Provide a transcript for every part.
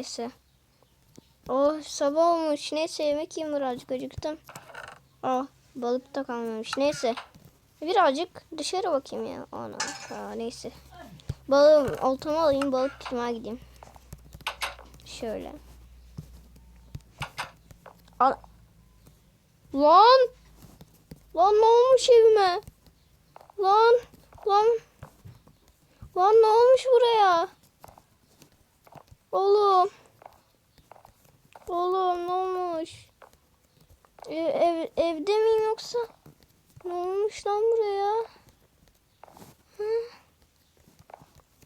Neyse. Oh sabah olmuş. Neyse yemek yiyeyim birazcık acıktım. Oh balık da kalmamış. Neyse. Birazcık dışarı bakayım ya. Ana. Aa, neyse. Balığım oltamı alayım balık tutmaya gideyim. Şöyle. Al. Lan. Lan ne olmuş evime? Lan. Lan. Lan ne olmuş buraya? Oğlum ne olmuş? Ev, ev, evde miyim yoksa? Ne olmuş lan buraya? Hı?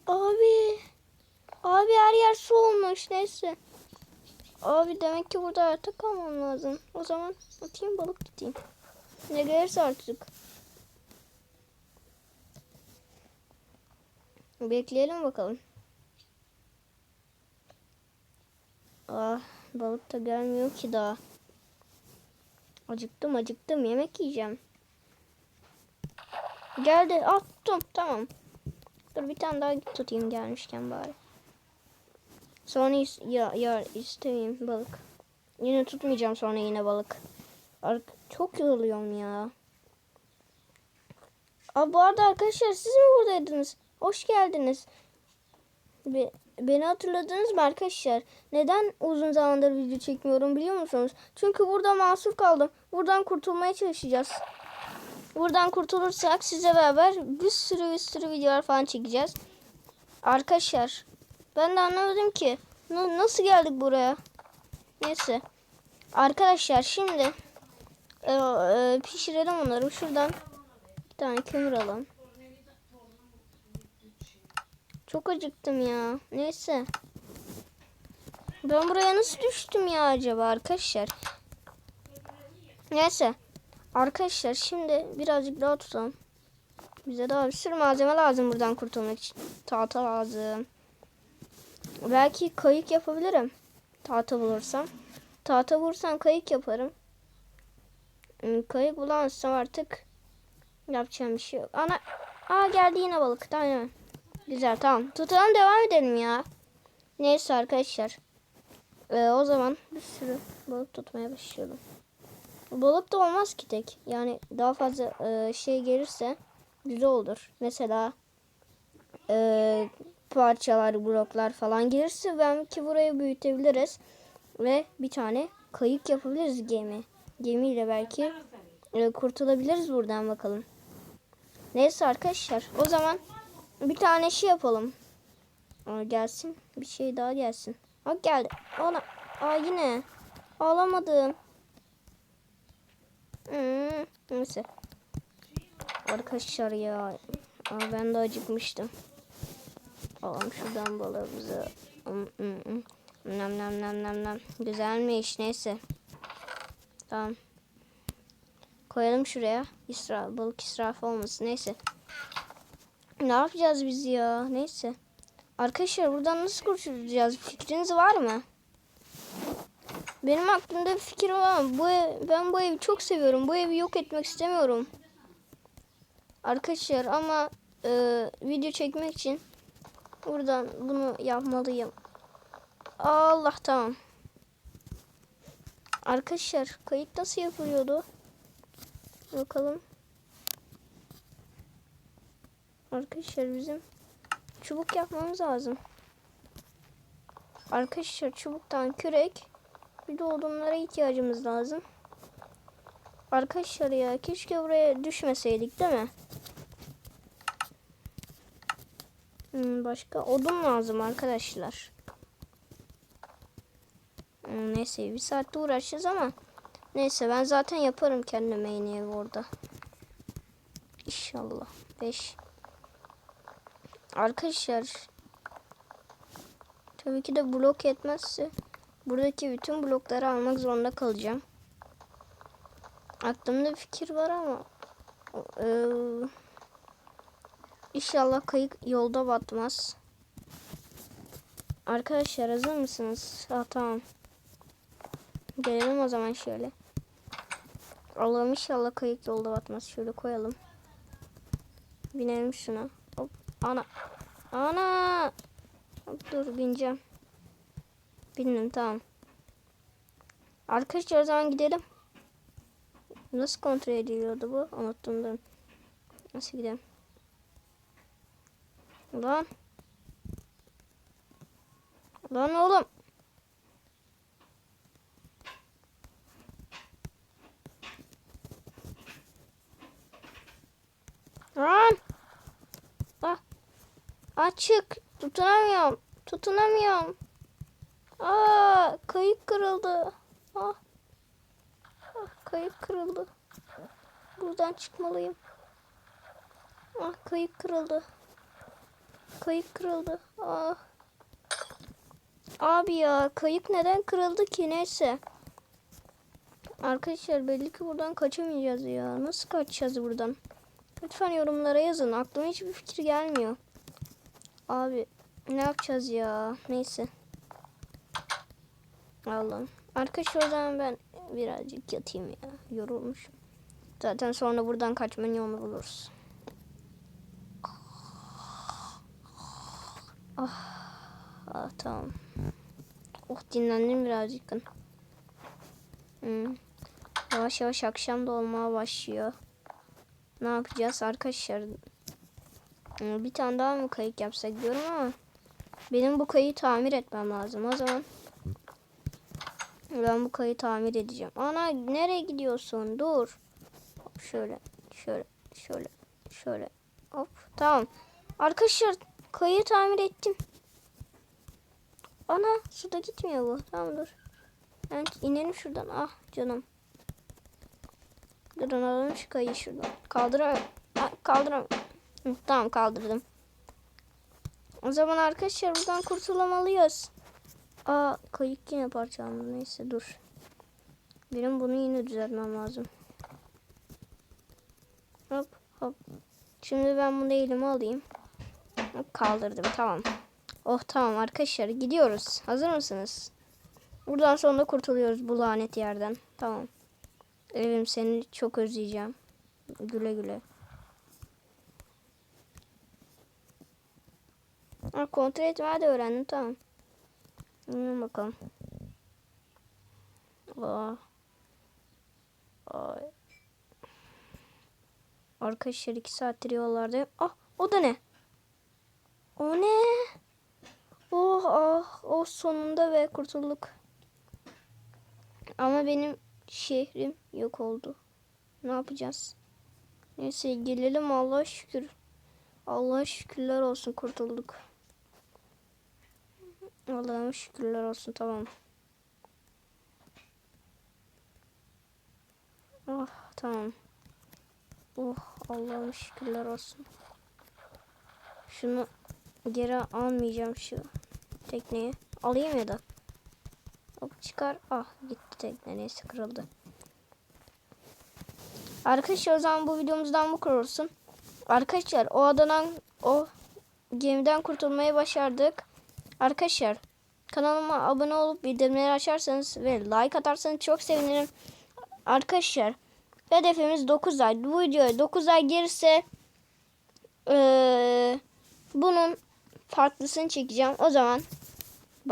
Abi. Abi her yer su olmuş. Neyse. Abi demek ki burada hayatta kalmam lazım. O zaman atayım balık tutayım. Ne gelirse artık. Bekleyelim bakalım. Ah balık da gelmiyor ki daha. Acıktım acıktım yemek yiyeceğim. Geldi ah tuttum tamam. Dur bir tane daha tutayım gelmişken bari. Sonra ya, ya istemeyeyim balık. Yine tutmayacağım sonra yine balık. Çok yoruluyorum ya. Aa, bu arada arkadaşlar siz mi buradaydınız? Hoş geldiniz. Be- beni hatırladınız mı arkadaşlar? Neden uzun zamandır video çekmiyorum biliyor musunuz? Çünkü burada mahsur kaldım. Buradan kurtulmaya çalışacağız. Buradan kurtulursak size beraber bir sürü bir sürü videolar falan çekeceğiz. Arkadaşlar ben de anlamadım ki. Na- nasıl geldik buraya? Neyse. Arkadaşlar şimdi e, e, pişirelim onları. Şuradan bir tane kömür alalım. Çok acıktım ya. Neyse. Ben buraya nasıl düştüm ya acaba arkadaşlar? Neyse. Arkadaşlar şimdi birazcık daha tutalım. Bize daha bir sürü malzeme lazım buradan kurtulmak için. Tahta lazım. Belki kayık yapabilirim. Tahta bulursam. Tahta bulursam kayık yaparım. Hmm, Kayık bulamazsam artık yapacağım bir şey yok. Ana Aa geldi yine balık. Tamam. Güzel tamam. Tutalım devam edelim ya. Neyse arkadaşlar. Ee, o zaman bir sürü balık tutmaya başlayalım. Balık da olmaz ki tek. Yani daha fazla e, şey gelirse güzel olur. Mesela e, parçalar, bloklar falan gelirse belki burayı büyütebiliriz. Ve bir tane kayık yapabiliriz gemi. Gemiyle belki e, kurtulabiliriz buradan bakalım. Neyse arkadaşlar o zaman bir tane şey yapalım. Aa, gelsin. Bir şey daha gelsin. Bak geldi. Ona. Aa yine. Ağlamadım. Hmm, neyse. Arkadaşlar ya. Aa, ben de acıkmıştım. Alalım şuradan balığımızı. Hmm, hmm, hmm. Nam nam nam nam nam. Güzelmiş neyse. Tamam. Koyalım şuraya. İsraf, balık israfı olmasın. Neyse. Ne yapacağız biz ya? Neyse. Arkadaşlar buradan nasıl kurtulacağız? Fikriniz var mı? Benim aklımda bir fikir var bu ev, ben bu evi çok seviyorum. Bu evi yok etmek istemiyorum. Arkadaşlar ama e, video çekmek için buradan bunu yapmalıyım. Allah tamam. Arkadaşlar kayıt nasıl yapılıyordu? Bakalım. Arkadaşlar bizim çubuk yapmamız lazım. Arkadaşlar çubuktan kürek bir de odunlara ihtiyacımız lazım. Arkadaşlar ya keşke buraya düşmeseydik değil mi? Hmm, başka odun lazım arkadaşlar. Hmm, neyse bir saatte uğraşacağız ama neyse ben zaten yaparım kendime yeni ev orada. İnşallah. 5 Arkadaşlar tabii ki de blok yetmezse buradaki bütün blokları almak zorunda kalacağım. Aklımda fikir var ama e, inşallah kayık yolda batmaz. Arkadaşlar hazır mısınız? Ha, tamam. Gelelim o zaman şöyle. Allah'ım inşallah kayık yolda batmaz. Şöyle koyalım. Binelim şuna. Ana. Ana. Dur bineceğim. Bilmiyorum tamam. Arkadaşlar o zaman gidelim. Nasıl kontrol ediliyordu bu? Unuttum da. Nasıl gidelim? Ulan. Lan oğlum. Lan. Açık. Tutunamıyorum. Tutunamıyorum. Aa, kayık kırıldı. Ah. ah kayık kırıldı. Buradan çıkmalıyım. Ah kayık kırıldı. Kayık kırıldı. Ah. Abi ya kayık neden kırıldı ki neyse. Arkadaşlar belli ki buradan kaçamayacağız ya. Nasıl kaçacağız buradan? Lütfen yorumlara yazın. Aklıma hiçbir fikir gelmiyor. Abi ne yapacağız ya? Neyse. Allah'ım. Arkadaşlar o zaman ben birazcık yatayım ya. Yorulmuşum. Zaten sonra buradan kaçmanın yolunu buluruz. Ah, ah tamam. Oh dinlendim birazcık. Hmm. Yavaş yavaş akşam da olmaya başlıyor. Ne yapacağız arkadaşlar? Hmm, Bir tane daha mı kayık yapsak diyorum ama benim bu kayığı tamir etmem lazım. O zaman ben bu kayığı tamir edeceğim. Ana nereye gidiyorsun? Dur. Hop, şöyle, şöyle, şöyle, şöyle. Hop tamam. Arkadaşlar kayığı tamir ettim. Ana suda gitmiyor bu. Tamam dur. Ben inelim şuradan. Ah canım. Durun alalım şu kayığı şuradan. Kaldıramıyorum. Ah, kaldıramıyorum. Tamam kaldırdım. O zaman arkadaşlar buradan kurtulamalıyız. Aa kayık yine parçalandı. Neyse dur. Benim bunu yine düzeltmem lazım. Hop hop. Şimdi ben bunu elime alayım. Hop, kaldırdım tamam. Oh tamam arkadaşlar gidiyoruz. Hazır mısınız? Buradan sonra kurtuluyoruz bu lanet yerden. Tamam. Evim seni çok özleyeceğim. Güle güle. Ha, kontrol etmeyi de öğrendim tamam. Bilmiyorum bakalım. Aa. Ay. Arkadaşlar iki saattir yollardayım. Ah o da ne? O ne? Oh ah o sonunda ve kurtulduk. Ama benim şehrim yok oldu. Ne yapacağız? Neyse gelelim Allah'a şükür. Allah'a şükürler olsun kurtulduk. Allah'a şükürler olsun tamam. Oh tamam. Oh Allah'a şükürler olsun. Şunu geri almayacağım şu tekneyi. Alayım ya da. Hop çıkar. Ah gitti tekne neyse kırıldı. Arkadaşlar o zaman bu videomuzdan bu kadar olsun. Arkadaşlar o adadan o gemiden kurtulmayı başardık. Arkadaşlar kanalıma abone olup bildirimleri açarsanız ve like atarsanız çok sevinirim. Arkadaşlar hedefimiz 9 ay. Bu videoya 9 ay gelirse eee, bunun farklısını çekeceğim. O zaman